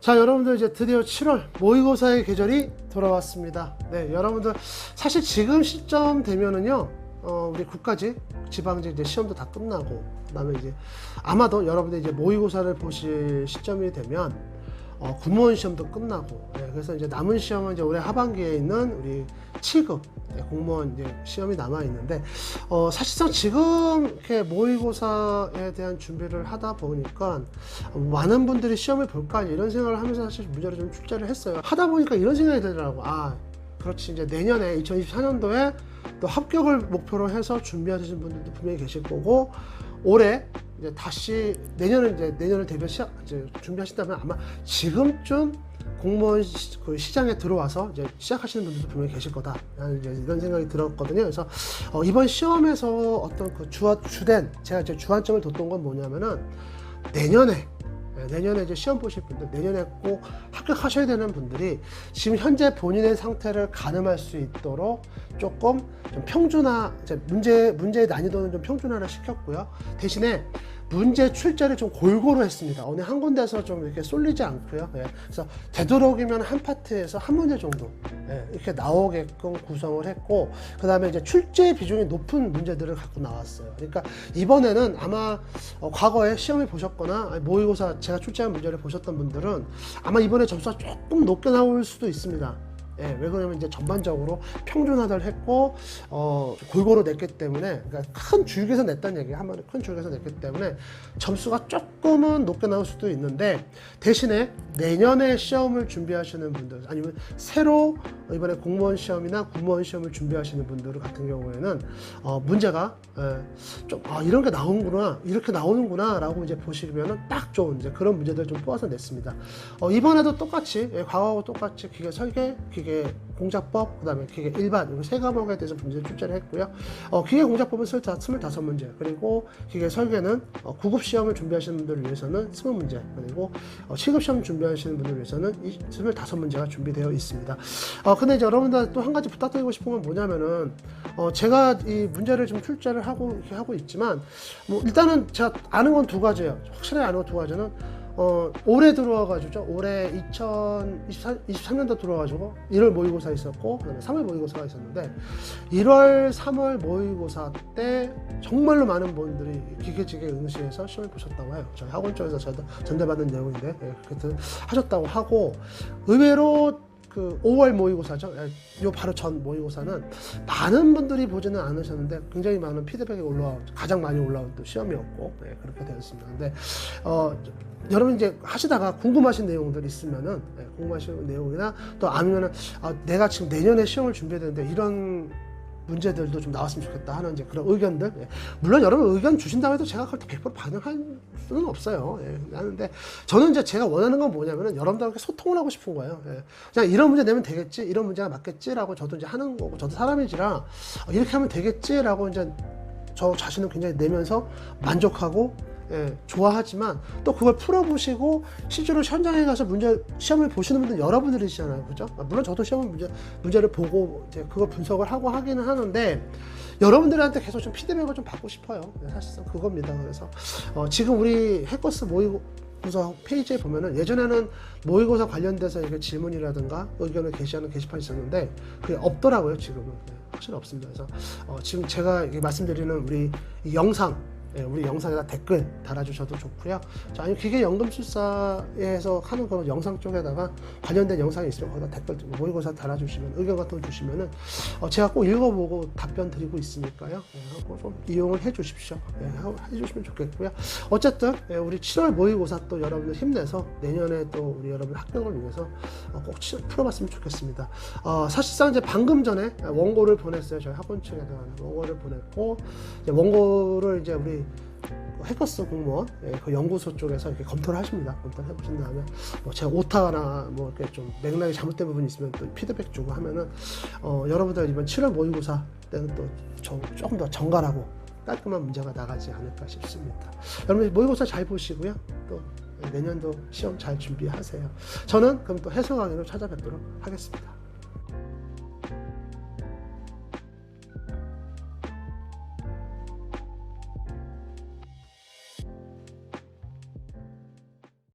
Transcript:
자 여러분들 이제 드디어 7월 모의고사의 계절이 돌아왔습니다. 네 여러분들 사실 지금 시점 되면은요 어, 우리 국가직 지방직 이제 시험도 다 끝나고 그다음에 이제 아마도 여러분들 이제 모의고사를 보실 시점이 되면 어, 군무원 시험도 끝나고 네, 그래서 이제 남은 시험은 이제 올해 하반기에 있는 우리 7급 네, 공무원 이제 시험이 남아 있는데 어, 사실상 지금 이렇게 모의고사에 대한 준비를 하다 보니까 많은 분들이 시험을 볼까 이런 생각을 하면서 사실 문제를 좀 출제를 했어요. 하다 보니까 이런 생각이 들더라고. 아, 그렇지 이제 내년에 2024년도에 또 합격을 목표로 해서 준비하시는 분들도 분명히 계실 거고 올해 이제 다시 내년에 이제 내년을 대비해 이제 준비하신다면 아마 지금쯤 공무원 시, 그 시장에 들어와서 이제 시작하시는 분들도 분명히 계실 거다. 이런 생각이 들었거든요. 그래서 어, 이번 시험에서 어떤 그 주화, 주된 제가 이제 주안점을 뒀던 건 뭐냐면은 내년에 네, 내년에 이제 시험 보실 분들 내년에 꼭 합격하셔야 되는 분들이 지금 현재 본인의 상태를 가늠할 수 있도록 조금 좀 평준화 이제 문제 문제의 난이도는 좀 평준화를 시켰고요 대신에 문제 출제를 좀 골고루 했습니다. 어느 한 군데서 좀 이렇게 쏠리지 않고요. 예, 그래서 되도록이면 한 파트에서 한 문제 정도 예, 이렇게 나오게끔 구성을 했고 그 다음에 이제 출제 비중이 높은 문제들을 갖고 나왔어요. 그러니까 이번에는 아마 어, 과거에 시험을 보셨거나 모의고사 제가 출제한 문제를 보셨던 분들은 아마 이번에 점수가 조금 높게 나올 수도 있습니다. 예, 왜 그러냐면 이제 전반적으로 평준화를 했고 어, 골고루 냈기 때문에 그러니까 큰 줄기에서 냈다는 얘기예요. 한번에 큰 줄기에서 냈기 때문에 점수가 조금은 높게 나올 수도 있는데 대신에 내년에 시험을 준비하시는 분들 아니면 새로 이번에 공무원 시험이나 공무원 시험을 준비하시는 분들 같은 경우에는 어, 문제가 예, 좀 아, 이런 게 나오는구나 이렇게 나오는구나라고 이제 보시면은 딱 좋은 이제 그런 문제들 좀 뽑아서 냈습니다. 어, 이번에도 똑같이 예, 과거하고 똑같이 기계 설계, 기계 공작법, 그 다음에 기계 일반 이세 과목에 대해서 문제 출제를 했고요. 어, 기계 공작법은 25문제 그리고 기계 설계는 어, 9급 시험을 준비하시는 분들을 위해서는 20문제 그리고 어, 7급 시험 준비하시는 분들을 위해서는 25문제가 준비되어 있습니다. 어, 근데 이제 여러분들 또 한 가지 부탁드리고 싶은 건 뭐냐면은 어, 제가 이 문제를 좀 출제를 하고 이렇게 하고 있지만 뭐 일단은 제가 아는 건 두 가지예요. 확실하게 아는 건 두 가지는 어, 올해 들어와가지고 올해 2023년도 들어와가지고 1월 모의고사 있었고 그다음에 3월 모의고사가 있었는데 1월 3월 모의고사 때 정말로 많은 분들이 기계지계 응시에서 시험을 보셨다고 해요. 저희 학원 쪽에서 저도 전달받은 내용인데 예, 그렇게 하셨다고 하고 의외로 그 5월 모의고사죠. 예, 요 바로 전 모의고사는 많은 분들이 보지는 않으셨는데 굉장히 많은 피드백이 올라온 가장 많이 올라온 또 시험이었고 예, 그렇게 되었습니다. 근데 어, 여러분 이제 하시다가 궁금하신 내용들 있으면은 예, 궁금하신 내용이나 또 아니면은 아, 내가 지금 내년에 시험을 준비해야 되는데 이런 문제들도 좀 나왔으면 좋겠다 하는 이제 그런 의견들. 예. 물론 여러분 의견 주신다고 해도 제가 그걸 100% 반영할 수는 없어요. 예. 하는데 저는 이제 제가 원하는 건 뭐냐면은 여러분들과 소통을 하고 싶은 거예요. 예. 그냥 이런 문제 내면 되겠지, 이런 문제가 맞겠지라고 저도 이제 하는 거고, 저도 사람이지라 어, 이렇게 하면 되겠지라고 이제 저 자신은 굉장히 내면서 만족하고 예, 좋아하지만 또 그걸 풀어보시고 실제로 현장에 가서 문제 시험을 보시는 분들 여러분들이시잖아요, 그죠? 아, 물론 저도 시험 문제 문제를 보고 이제 그거 분석을 하고 하기는 하는데 여러분들한테 계속 좀 피드백을 좀 받고 싶어요. 네, 사실상 그겁니다. 그래서 어, 지금 우리 해커스 모의고 고사 페이지에 보면은 예전에는 모의고사 관련돼서 이게 질문이라든가 의견을 게시하는 게시판이 있었는데 그게 없더라고요 지금은 네, 확실히 없습니다 그래서 어, 지금 제가 말씀드리는 우리 이 영상 예, 우리 영상에다 댓글 달아주셔도 좋고요. 자, 아니 기계 연금술사에서 하는 그런 영상 쪽에다가 관련된 영상이 있으면 거기다 댓글 모의고사 달아주시면 의견 같은 거 주시면은 어, 제가 꼭 읽어보고 답변 드리고 있으니까요. 예, 좀 이용을 해주십시오. 예, 해주시면 좋겠고요. 어쨌든 예, 우리 7월 모의고사 또 여러분들 힘내서 내년에 또 우리 여러분 합격을 위해서 어, 꼭 치- 풀어봤으면 좋겠습니다. 어, 사실상 이제 방금 전에 원고를 보냈어요. 저희 학원 측에다가 원고를 보냈고 이제 원고를 이제 우리 그 해커스 공무원 예, 그 연구소 쪽에서 이렇게 검토를 하십니다. 검토를 해보신 다음에 뭐 제가 오타나 뭐 이렇게 좀 맥락이 잘못된 부분이 있으면 또 피드백 주고 하면은 어, 여러분들 이번 7월 모의고사 때는 또 정- 조금 더 정갈하고 깔끔한 문제가 나가지 않을까 싶습니다. 여러분 모의고사 잘 보시고요. 또 내년도 시험 잘 준비하세요. 저는 그럼 또 해석 강의로 찾아뵙도록 하겠습니다.